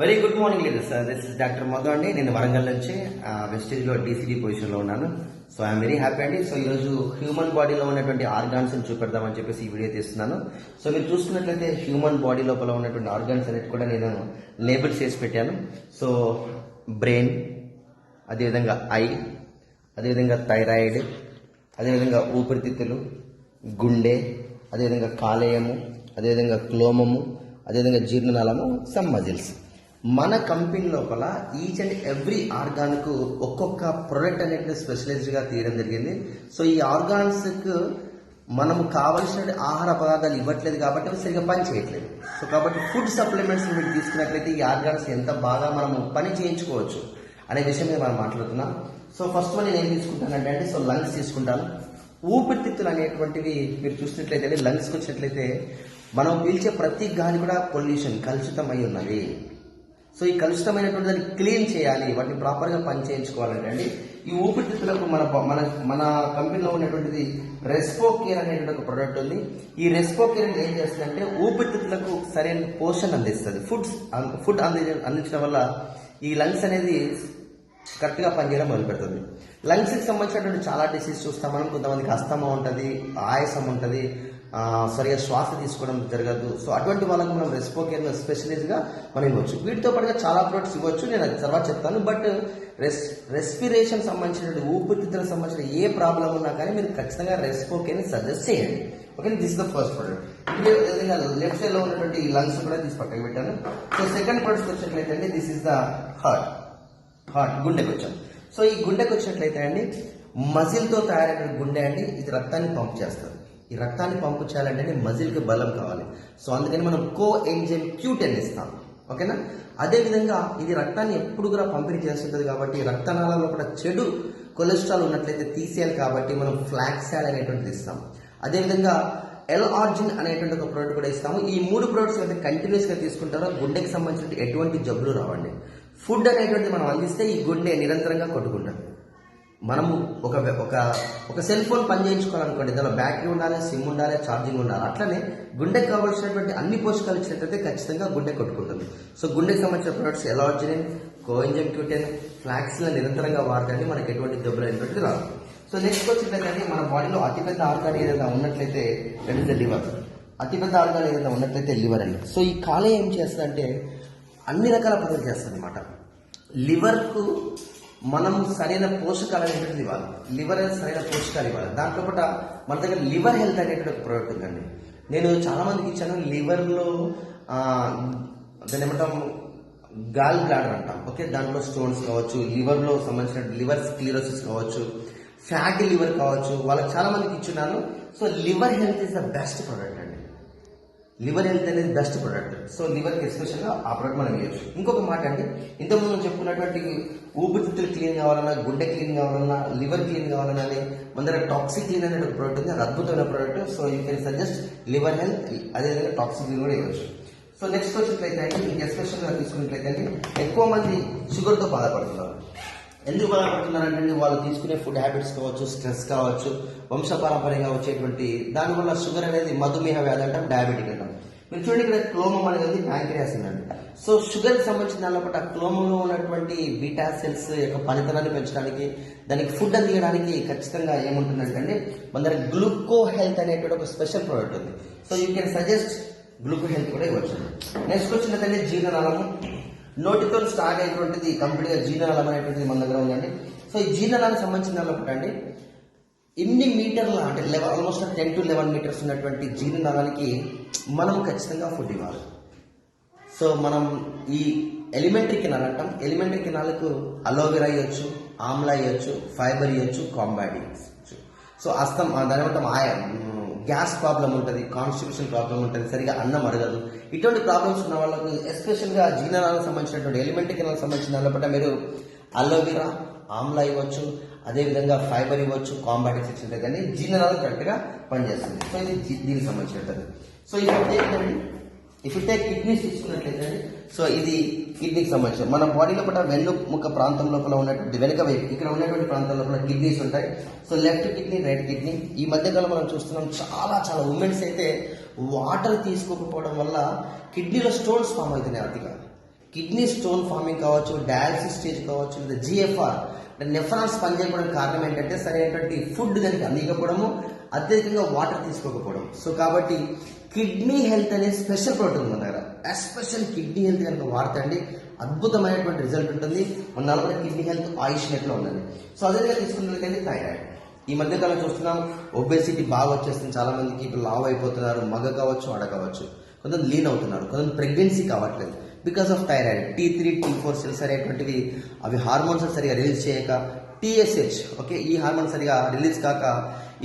Very good morning leader sir this is doctor Madhu అండి నేను వరంగల్ నుంచి వెస్టేజ్లో డీసీడీ పొజిషన్లో ఉన్నాను. సో ఐఎమ్ వెరీ హ్యాపీ అండి. సో ఈరోజు హ్యూమన్ బాడీలో ఉన్నటువంటి ఆర్గాన్స్ని చూపెడదామని చెప్పేసి ఈ వీడియో తీస్తున్నాను. సో మీరు చూసుకున్నట్లయితే హ్యూమన్ బాడీ లోపల ఉన్నటువంటి ఆర్గాన్స్ అనేది కూడా నేను లేబుల్ చేసి పెట్టాను. సో బ్రెయిన్ అదేవిధంగా ఐ అదేవిధంగా థైరాయిడ్ అదేవిధంగా ఊపిరితిత్తులు గుండె అదేవిధంగా కాలేయము అదేవిధంగా క్లోమము అదేవిధంగా జీర్ణనాళము సమ్ మజిల్స్ మన కంపెనీ లోపల ఈచ్ అండ్ ఎవ్రీ ఆర్గాన్కు ఒక్కొక్క ప్రొడక్ట్ అనేది స్పెషలైజ్డ్గా తీయడం జరిగింది. సో ఈ ఆర్గాన్స్కు మనము కావలసిన ఆహార పదార్థాలు ఇవ్వట్లేదు కాబట్టి అవి సరిగ్గా పని చేయట్లేదు. సో కాబట్టి ఫుడ్ సప్లిమెంట్స్ మీరు తీసుకున్నట్లయితే ఈ ఆర్గాన్స్ ఎంత బాగా మనము పని చేయించుకోవచ్చు అనే విషయం మీద మనం మాట్లాడుతున్నాం. సో ఫస్ట్ వన్ నేను ఏం తీసుకుంటానంటే అంటే సో లంగ్స్ తీసుకుంటాను. ఊపిరితిత్తులు అనేటువంటివి మీరు చూసినట్లయితే లంగ్స్కి వచ్చినట్లయితే మనం పీల్చే ప్రతి గాలి కూడా పొల్యూషన్ కలుషితం అయి ఉన్నది. సో ఈ కలుషితమైనటువంటి దాన్ని క్లీన్ చేయాలి వాటిని ప్రాపర్గా పని చేయించుకోవాలంటే అండి. ఈ ఊపిరితిత్తులకు మన మన మన కంపెనీలో ఉన్నటువంటిది రెస్పో కేర్ అనేటువంటి ఒక ప్రోడక్ట్ ఉంది. ఈ రెస్పో కేర్ ఏం చేస్తుందంటే ఊపిరితిత్తులకు సరైన పోషణ అందిస్తుంది. ఫుడ్స్ ఫుడ్ అంది అందించడం వల్ల ఈ లంగ్స్ అనేది కరెక్ట్గా పనిచేయడం మొదలు పెడుతుంది లంగ్స్కి సంబంధించినటువంటి చాలా డిసీజ్ చూస్తాం మనం. కొంతమందికి అస్తమా ఉంటుంది ఆయాసం ఉంటుంది సరిగా శ్వాస తీసుకోవడం జరగదు. సో అటువంటి వాళ్ళకి మనం రెస్పోకేర్ స్పెషలిస్ట్గా మనం ఇవ్వచ్చు. వీటితో పాటుగా చాలా ప్రొడక్ట్స్ ఇవ్వచ్చు. నేను అది తర్వాత చెప్తాను. బట్ రెస్ రెస్పిరేషన్ సంబంధించినటువంటి ఊపిరితిత్తులకు సంబంధించిన ఏ ప్రాబ్లం ఉన్నా కానీ మీరు ఖచ్చితంగా రెస్పోకేర్ని సజెస్ట్ చేయండి. Okay this the first product విధంగా లెఫ్ట్ సైడ్లో ఉన్నటువంటి లంగ్స్ కూడా తీసి పక్కకి పెట్టాను. సో సెకండ్ ప్రొడక్ట్స్ వచ్చినట్లయితే this is the heart heart గుండెకి వచ్చాం సో ఈ గుండెకి వచ్చినట్లయితే అండి మజిల్తో తయారైన గుండె అండి ఇది రక్తాన్ని పంప్ చేస్తుంది. ఈ రక్తాన్ని పంపు చేయాలంటే మజిల్కి బలం కావాలి. సో అందుకని మనం కో ఎంజైమ్ క్యూటెన్ ఇస్తాం. ఓకేనా? అదేవిధంగా ఇది రక్తాన్ని ఎప్పుడు కూడా పంపిణీ చేస్తుంటుంది కాబట్టి రక్తనాళాల్లో కూడా చెడు కొలెస్ట్రాల్ ఉన్నట్లయితే తీసేయాలి కాబట్టి మనం ఫ్లాక్సాడ్ అనేటువంటిది ఇస్తాం. అదేవిధంగా ఎల్ ఆర్జిన్ అనేటువంటి ఒక ప్రోడక్ట్ కూడా ఇస్తాము. ఈ మూడు ప్రోడక్ట్స్ అయితే కంటిన్యూస్గా తీసుకుంటారో? గుండెకి సంబంధించిన ఎటువంటి జబ్బులు రావండి. ఫుడ్ అనేటువంటిది మనం అందిస్తే ఈ గుండె నిరంతరంగా కొట్టుకుంటుంది. మనము ఒక ఒక ఒక సెల్ ఫోన్ పని చేయించుకోవాలనుకోండి దానిలో బ్యాటరీ ఉండాలి సిమ్ ఉండాలి ఛార్జింగ్ ఉండాలి అట్లనే గుండెకి కావాల్సినటువంటి అన్ని పోషకాలు ఇచ్చినట్లయితే ఖచ్చితంగా గుండె కొట్టుకుంటుంది. సో గుండెకి సంబంధించిన ప్రొడక్ట్స్ ఎలాజిన్ కోఎంజమ్ క్యూటెన్ ఫ్లాక్స్ నిరంతరంగా వాడకండి మనకి ఎటువంటి జబ్బులు అయినటువంటి రాదు సో నెక్స్ట్ వచ్చినట్లయితే మన బాడీలో అతిపెద్ద ఆర్గాన్ ఏదైనా ఉన్నట్లయితే దట్ ఇస్ ద లివర్ అతిపెద్ద ఆర్గాన్ ఏదైనా ఉన్నట్లయితే లివర్ అండి సో ఈ కాలే ఏం చేస్తుందంటే అన్ని రకాల పనులు చేస్తుంది అనమాట లివర్కు మనం సరైన పోషకాలు అనేటువంటిది ఇవ్వాలి. లివర్ అనేది సరైన పోషకాలు ఇవ్వాలి. దాంట్లో పాటు మన దగ్గర లివర్ హెల్త్ అనేటువంటి ఒక ప్రోడక్ట్ ఉందండి. నేను చాలా మందికి ఇచ్చాను లివర్లో దాన్ని ఏమంటాం గాల్ బ్లాడర్ అంటాం. ఓకే దాంట్లో స్టోన్స్ కావచ్చు లివర్లో సంబంధించిన లివర్ స్క్లీరోసిస్ కావచ్చు ఫ్యాటీ లివర్ కావచ్చు వాళ్ళకి చాలా మందికి ఇచ్చున్నాను. So liver health is the best product అండి. లివర్ హెల్త్ అనేది బెస్ట్ ప్రోడక్ట్. సో లివర్కి ఎస్పెషల్గా ఆ ప్రోడక్ట్ మనం వేయచ్చు ఇంకొక మాట అండి. ఇంతకుముందు చెప్పుకున్నటువంటి ఊపిరితిత్తులు క్లీన్ కావాలన్నా గుండె క్లీన్ కావాలన్నా లివర్ క్లీన్ కావాలన్నా అని మన దగ్గర టాక్సిక్ క్లీన్ అనే ఒక ప్రోడక్ట్ ఉంది. అది అద్భుతమైన product so you can suggest liver health అదేవిధంగా టాక్సిక్ క్లీన్ కూడా ఇవ్వచ్చు సో నెక్స్ట్ వచ్చినట్లయితే అండి. మీకు ఎస్పెషల్గా తీసుకున్నట్లయితే అండి ఎక్కువ మంది షుగర్తో బాధపడుతున్నారు. ఎందుకు బాధపడుతున్నారంటే వాళ్ళు తీసుకునే ఫుడ్ హ్యాబిట్స్ కావచ్చు స్ట్రెస్ కావచ్చు వంశపారంపర్యంగా వచ్చేటువంటి దానివల్ల షుగర్ అనేది మధుమేహ వ్యాధి అంటాం డయాబెటిక్ అంటాం. మీరు చూడండి ఇక్కడ క్లోమం అనేది ప్యాంక్రియాస్ ఉందండి సో షుగర్ సంబంధించిన దానిలో పాటు ఆ క్లోమంలో ఉన్నటువంటి బీటా సెల్స్ యొక్క పనితనాన్ని పెంచడానికి దానికి ఫుడ్ అందించడానికి ఖచ్చితంగా ఏముంటుందంటే అండి మన దగ్గర గ్లూకో హెల్త్ అనేటువంటి ఒక స్పెషల్ ప్రోడక్ట్ ఉంది. So you can suggest gluco health కూడా ఇవ్వచ్చు. నెక్స్ట్ వచ్చినట్లయితే జీర్ణనాళము నోటితో స్టార్ట్ అయినటువంటిది కంప్లీట్గా జీర్ణనాళం అనేటువంటిది మన దగ్గర ఉందండి. సో ఈ జీర్ణనాళానికి సంబంధించిన దానిలో ఒకటండి ఎన్ని మీటర్ల అంటే eleven almost ten to eleven metres ఉన్నటువంటి జీర్ణనాళానికి మనం ఖచ్చితంగా ఫుడ్ ఇవ్వాలి. సో మనం ఈ ఎలిమెంటరీ కెనాల్ అంటాం ఎలిమెంటరీ కెనాల్కు అలోవెరా ఇవ్వచ్చు ఆమ్లా ఇవ్వచ్చు ఫైబర్ ఇవ్వచ్చు కాంబాట్ ఇవ్వచ్చు. సో అస్తం దాని మొత్తం ఆయ గ్యాస్ ప్రాబ్లం ఉంటుంది కాన్స్టిట్యూషన్ ప్రాబ్లం ఉంటుంది సరిగా అన్నం అరగదు. ఇటువంటి ప్రాబ్లమ్స్ ఉన్న వాళ్ళకు ఎస్పెషల్గా జీర్ణనాలకు సంబంధించినటువంటి ఎలిమెంటరీ కెనాల్ సంబంధించిన దాని మీరు అలోవెరా ఆమ్లా ఇవ్వచ్చు అదేవిధంగా ఫైబర్ ఇవ్వచ్చు కాంబాటిక్స్ ఇచ్చింటే కానీ జీర్ణనాలు కరెక్ట్గా పనిచేస్తుంది. సో ఇది దీనికి సంబంధించినది సో ఇది ఏంటంటే ఇఫ్ టేక్ కిడ్నీస్ తీసుకున్నట్లయితే సో ఇది కిడ్నీకి సంబంధించిన మన బాడీ లోపల వెన్ను ప్రాంతం లోపల ఉన్నటువంటి వెనుక వైపు ఇక్కడ ఉన్నటువంటి ప్రాంతం లోపల కిడ్నీస్ ఉంటాయి. So left kidney right kidney ఈ మధ్యకాలం మనం చూస్తున్నాం చాలా చాలా ఉమెన్స్ అయితే వాటర్ తీసుకోకపోవడం వల్ల కిడ్నీలో స్టోన్స్ ఫామ్ అవుతున్నాయి అతిగా. కిడ్నీ స్టోన్ ఫార్మింగ్ కావచ్చు డయాలసిస్ స్టేజ్ కావచ్చు లేదా జిఎఫ్ఆర్ నెఫ్రాన్స్ పనిచేయకపోవడానికి కారణం ఏంటంటే సరైనటువంటి ఫుడ్ దానికి అందించకపోవడము అత్యధికంగా వాటర్ తీసుకోకపోవడం సో కాబట్టి కిడ్నీ హెల్త్ అనే స్పెషల్ ప్రోటీన్ ఉంది మన దగ్గర. ఎస్పెషల్ కిడ్నీ హెల్త్ కనుక వాడతండి అద్భుతమైనటువంటి రిజల్ట్ ఉంటుంది. మన నలభై కిడ్నీ హెల్త్ ఆయుష్ నెట్లో ఉందండి. సో అదేవిధంగా తీసుకున్నట్లయితే థైరాయిడ్. ఈ మధ్య కాలం చూస్తున్నాం ఒబేసిటీ బాగా వచ్చేస్తుంది. చాలా మందికి ఇప్పుడు లావ్ అయిపోతున్నారు మగ కావచ్చు ఆడ కావచ్చు. కొంతమంది లీన్ అవుతున్నారు కొంతమంది ప్రెగ్నెన్సీ కావట్లేదు. Because of thyroid T three T four cells అనేటువంటివి అవి హార్మోన్స్ సరిగా రిలీజ్ చేయక టీఎస్హెచ్ ఓకే ఈ హార్మోన్ సరిగా రిలీజ్ కాక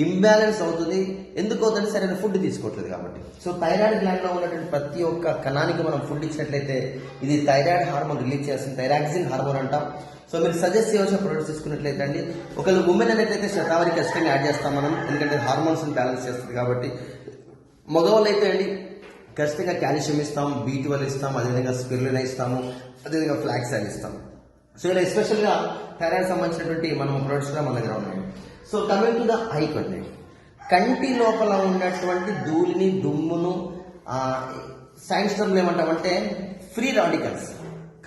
ఇంబ్యాలెన్స్ అవుతుంది. ఎందుకు అవుతుంది? సరైన ఫుడ్ తీసుకోవట్లేదు కాబట్టి. సో థైరాయిడ్ గ్లాండ్లో ఉన్నటువంటి ప్రతి ఒక్క కణానికి మనం ఫుడ్ ఇచ్చినట్లయితే ఇది థైరాయిడ్ హార్మోన్ రిలీజ్ చేస్తుంది థైరాక్సిన్ హార్మోన్ అంటాం. సో మీరు సజెస్ట్ చేయవలసిన ప్రొడక్ట్స్ తీసుకున్నట్లయితే అండి ఒకవేళ ఉమెన్ అనేట్లయితే శతావరి ఖచ్చితంగా యాడ్ చేస్తాం మనం. ఎందుకంటే హార్మోన్స్ బ్యాలెన్స్ చేస్తుంది కాబట్టి. మగవాళ్ళు అయితే అండి ఖచ్చితంగా కాల్షియం ఇస్తాం బీ ట్వెల్వ్ ఇస్తాం అదేవిధంగా స్పిరులినా ఇస్తాము అదేవిధంగా ఫ్లాక్స్ ఆయిల్ ఇస్తాం సో ఇలా ఎస్పెషల్గా థైరాయిడ్ సంబంధించినటువంటి మనం ప్రొడక్ట్స్ కూడా మన దగ్గర ఉన్నాయి. So coming to the eye కొన్ని కంటి లోపల ఉన్నటువంటి ధూళిని దుమ్మును సైన్స్ టర్మ్లో ఏమంటామంటే ఫ్రీ రాడికల్స్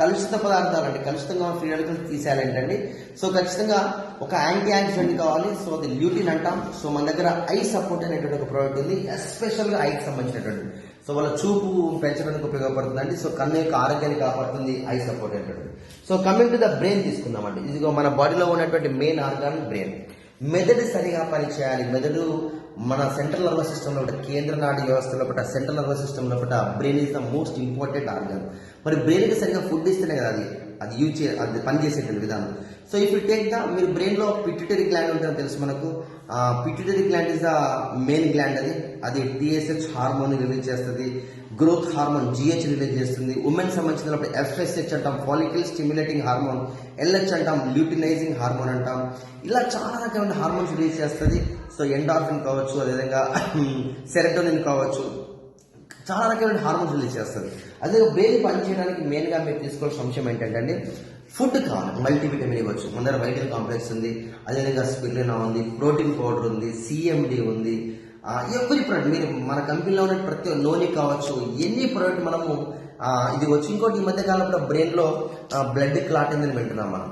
కలుషిత పదార్థాలు అంటే కలుషితంగా ఫ్రీ రాడికల్స్ తీసేయాలంటండి. సో ఖచ్చితంగా ఒక యాంటీ ఆక్సిడెంట్ కావాలి. సో అది ల్యూటిన్ అంటాం. సో మన దగ్గర ఐ సపోర్ట్ అనేటువంటి ఒక ప్రోడక్ట్ ఉంది. ఎస్పెషల్గా ఐకి సంబంధించినటువంటి. సో వాళ్ళ చూపు పెంచడానికి ఉపయోగపడుతుందండి. సో కన్ను యొక్క ఆరోగ్యాన్ని కాపాడుతుంది ఐ సపోర్ట్ అనేటువంటి so coming to the brain తీసుకుందామండి. ఇదిగో మన బాడీలో ఉన్నటువంటి మెయిన్ ఆర్గాన్ బ్రెయిన్ మెదడు సరిగా పనిచేయాలి. మెదడు మన సెంట్రల్ నర్వస్ సిస్టమ్ లోపల కేంద్ర నాడి వ్యవస్థ లోపల సెంట్రల్ నర్వస్ సిస్టమ్ లోపల brain is the most important organ మరి బ్రెయిన్కి సరిగా ఫుడ్ ఇస్తేనే కదా అది. అది యూజ్ చే అది పనిచేసేటువంటి విధానం. So if you take the మీరు బ్రెయిన్లో పిట్యూటరీ గ్లాండ్ ఉంటుందని తెలుసు మనకు. Pituitary gland is the main gland అది. అది టిఎస్హెచ్ హార్మోన్ రిలీజ్ చేస్తుంది. గ్రోత్ హార్మోన్ జిహెచ్ రిలీజ్ చేస్తుంది. ఉమెన్ సంబంధించినప్పుడు ఎఫ్ఎస్హెచ్ అంటాం ఫాలికల్ స్టిమ్యులేటింగ్ హార్మోన్ ఎల్హెచ్ అంటాం ల్యూటినైజింగ్ హార్మోన్ అంటాం. ఇలా చాలా రకమైన హార్మోన్స్ రిలీజ్ చేస్తుంది. సో ఎండార్ఫిన్ కావచ్చు అదేవిధంగా సెరటోనిన్ కావచ్చు. చాలా రకమైన హార్మోన్స్ రిలీజ్ చేస్తుంది. అదే బ్రెయిన్ పనిచేయడానికి మెయిన్గా మీరు తీసుకోవాల్సిన అంశం ఏంటంటే ఫుడ్ కావాలి. మల్టీవిటమిన్ ఇవ్వచ్చు ముందర వైటల్ కాంప్లెక్స్ ఉంది అదేవిధంగా స్పిరిలినా ఉంది ప్రోటీన్ పౌడర్ ఉంది సిఎండి ఉంది. ఎవ్రీ ప్రోడక్ట్ మీరు మన కంపెనీలో ఉన్న ప్రతి నోని కావచ్చు ఎన్ని ప్రోడక్ట్ మనము ఇది వచ్చి ఇంకోటి ఈ మధ్య కాలంలో బ్రెయిన్లో బ్లడ్ క్లాట్ అయిందని వింటున్నాం మనం.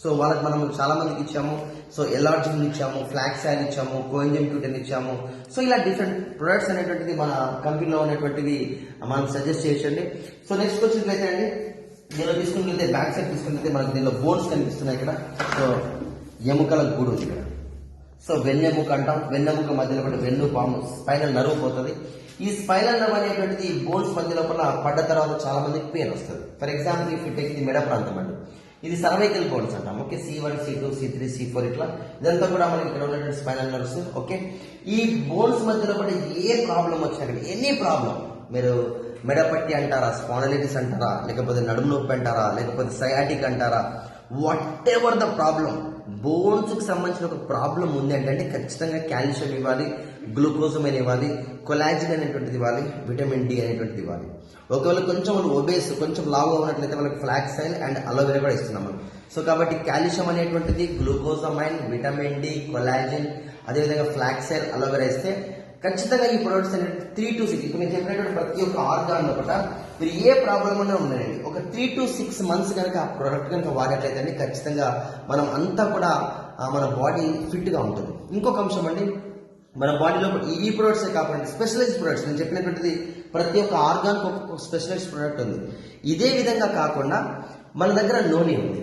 సో వాళ్ళకి మనం చాలా మందికి ఇచ్చాము. సో ఎలార్జిన్ ఇచ్చాము ఫ్లాక్స్ ఆయిల్ ఇచ్చాము కోయింజమ్ క్యూటన్ ఇచ్చాము. సో ఇలా డిఫరెంట్ ప్రొడక్ట్స్ అనేటువంటిది మన కంపెనీలో ఉన్నటువంటివి మనం సజెస్ట్ చేసండి సో నెక్స్ట్ వచ్చినట్లయితే అండి. దీనిలో వెళ్తే బ్యాక్ సైడ్ తీసుకున్నట్లయితే మనకి దీనిలో బోన్స్ కనిపిస్తున్నాయి ఇక్కడ సో ఎముకల గూడు ఉంది ఇక్కడ సో వెన్నెముక అంటాం. వెన్నెముక మధ్యలో పడి వెన్ను పాము స్పైనల్ నరువు పోతుంది. ఈ స్పైనల్ నర్వ్ అనేటువంటిది ఈ బోన్స్ మధ్య లోపల పడ్డ తర్వాత చాలా మందికి పెయిన్ వస్తుంది ఫర్ ఎగ్జాంపుల్ ఇఫ్ టేక్ ఇది మెడ ప్రాంతం అండి. ఇది సర్వైకల్ బోన్స్ అంటాం. Okay C one C two C three C four ఇట్లా. ఇదంతా కూడా మనకి ఇక్కడ ఉన్నటువంటి స్పైనల్ నర్వ్స్ ఓకే ఈ బోన్స్ మధ్యలో పడి ఏ ప్రాబ్లం వచ్చినా ఎనీ ప్రాబ్లం మీరు మెడపట్టి అంటారా స్పానలైటిస్ అంటారా లేకపోతే నడుము నొప్పి అంటారా లేకపోతే సయాటిక్ అంటారా? వాట్ ఎవర్ ద ప్రాబ్లం బోన్స్కి సంబంధించిన ఒక ప్రాబ్లం ఉంది అంటే ఖచ్చితంగా కాల్షియం ఇవ్వాలి గ్లూకోజమైన ఇవ్వాలి కొలాజిన్ అనేటువంటిది ఇవ్వాలి విటమిన్ డి అనేటువంటిది ఇవ్వాలి. ఒకవేళ కొంచెం వాళ్ళు ఒబేస్ కొంచెం లావుగా ఉన్నట్లయితే వాళ్ళకి ఫ్లాక్స్ ఆయిల్ అండ్ అలోవెరా కూడా ఇస్తున్నాం మనం. సో కాబట్టి కాల్షియం అనేటువంటిది గ్లూకోజమైన్ విటమిన్ డి కొలాజిన్ అదేవిధంగా ఫ్లాక్స్ ఆయిల్ అలోవెరా ఇస్తే ఖచ్చితంగా ఈ ప్రొడక్ట్స్ అనేది త్రీ టు సిక్స్ ఇప్పుడు నేను చెప్పినటువంటి ప్రతి ఒక్క ఆర్గాన్ ఒకట మీరు ఏ ప్రాబ్లం ఉన్నా ఉండండి. ఒక త్రీ టు సిక్స్ మంత్స్ కనుక ఆ ప్రోడక్ట్ కనుక వాడేట్లయితే అండి ఖచ్చితంగా మనం అంతా కూడా మన బాడీ ఫిట్గా ఉంటుంది. ఇంకొక అంశం అండి మన బాడీలో ఈ ప్రొడక్ట్సే కాకుండా స్పెషలైజ్ ప్రొడక్ట్స్ నేను చెప్పినటువంటిది ప్రతి ఒక్క ఆర్గాన్కి ఒక స్పెషలైజ్ ప్రొడక్ట్ ఉంది. ఇదే విధంగా కాకుండా మన దగ్గర నోని ఉంది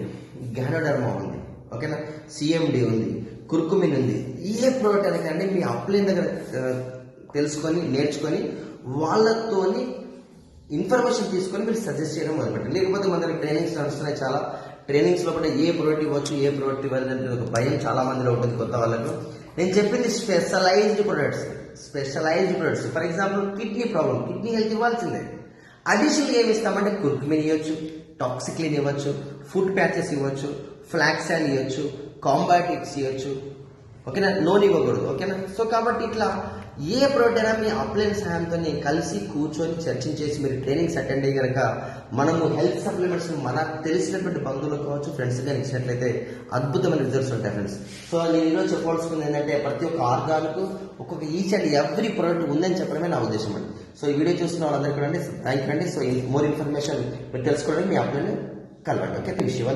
గ్యానోడర్మా ఉంది ఓకేనా? సిఎండి ఉంది కుర్కుమిన్ ఉంది ఏ ప్రోడక్ట్ అయినా కానీ మీ అప్లైన్ దగ్గర తెలుసుకొని నేర్చుకొని వాళ్ళతోని ఇన్ఫర్మేషన్ తీసుకొని మీరు సజెస్ట్ చేయడం మొదలుపెట్టండి. లేకపోతే మన దగ్గర ట్రైనింగ్స్ నడుస్తున్నాయి చాలా. ట్రైనింగ్స్ లోపల కూడా ఏ ప్రోడక్ట్ ఇవ్వచ్చు ఏ ప్రోడక్ట్ ఇవ్వాలి అంటే ఒక భయం చాలా మందిలో ఉంటుంది కొత్త వాళ్ళకు. నేను చెప్పింది specialised products specialised products for example kidney problem kidney health ఇవ్వాల్సిందే. అడిషనల్గా ఏమి ఇస్తామంటే కుర్కుమిన్ ఇవ్వచ్చు టాక్సిక్లిన్ ఇవ్వచ్చు ఫుడ్ ప్యాచెస్ ఇవ్వచ్చు ఫ్లాక్సాన్ ఇవ్వచ్చు కాంబాటిక్స్ ఇవ్వచ్చు ఓకేనా? నోన్ ఇవ్వకూడదు. ఓకేనా? సో కాబట్టి ఇట్లా ఏ ప్రోడక్ట్ అయినా మీ అప్లైన్ సహాయంతో కలిసి కూర్చొని చర్చించేసి మీరు ట్రైనింగ్స్ అటెండ్ అయ్యి కనుక మనము హెల్త్ సప్లిమెంట్స్ మనకు తెలిసినటువంటి బంధువులకు కావచ్చు ఫ్రెండ్స్ కానీ ఇచ్చినట్లయితే అద్భుతమైన రిజల్ట్స్ ఉంటాయి ఫ్రెండ్స్ సో నేను ఈరోజు చెప్పవలసింది ఏంటంటే ప్రతి ఒక్క ఆర్గాన్కు ఒక్కొక్క ఈచ్ అండ్ ఎవ్రీ ప్రోడక్ట్ ఉందని చెప్పడమే నా ఉద్దేశం అండి. సో ఈ వీడియో చూస్తున్న వాళ్ళందరికీ అండి థ్యాంక్ యూ అండి. సో మోర్ ఇన్ఫర్మేషన్ మీరు తెలుసుకోవడానికి మీ అప్లైన్ కలవండి. ఓకే? Wish you